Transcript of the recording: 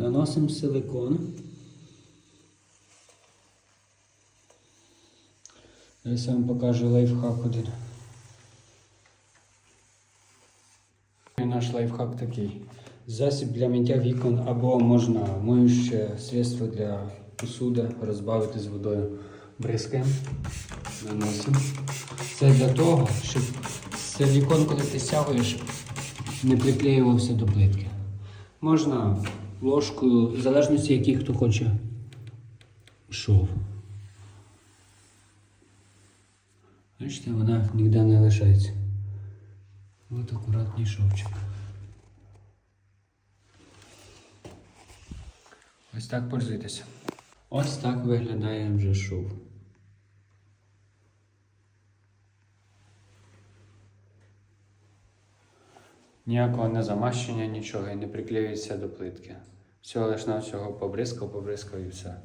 Наносимо силикон. Зараз я вам покажу лайфхак один. Наш лайфхак такий. Засіб для миття вікон або можна моюще средство для посуди розбавити з водою бризкаємо. Наносимо. Це для того, щоб силікон, коли ти стягуєш, не приклеювався до плитки. Можна ложкою, в залежності, який хто хоче шов. Бачите, вона ніде не лишається. От акуратний шовчик. Ось так пользуйтеся. Ось так виглядає вже шов. Ніякого не замащення, нічого і не приклеюється до плитки. Всього лиш на всього побризкав, побризкав і все.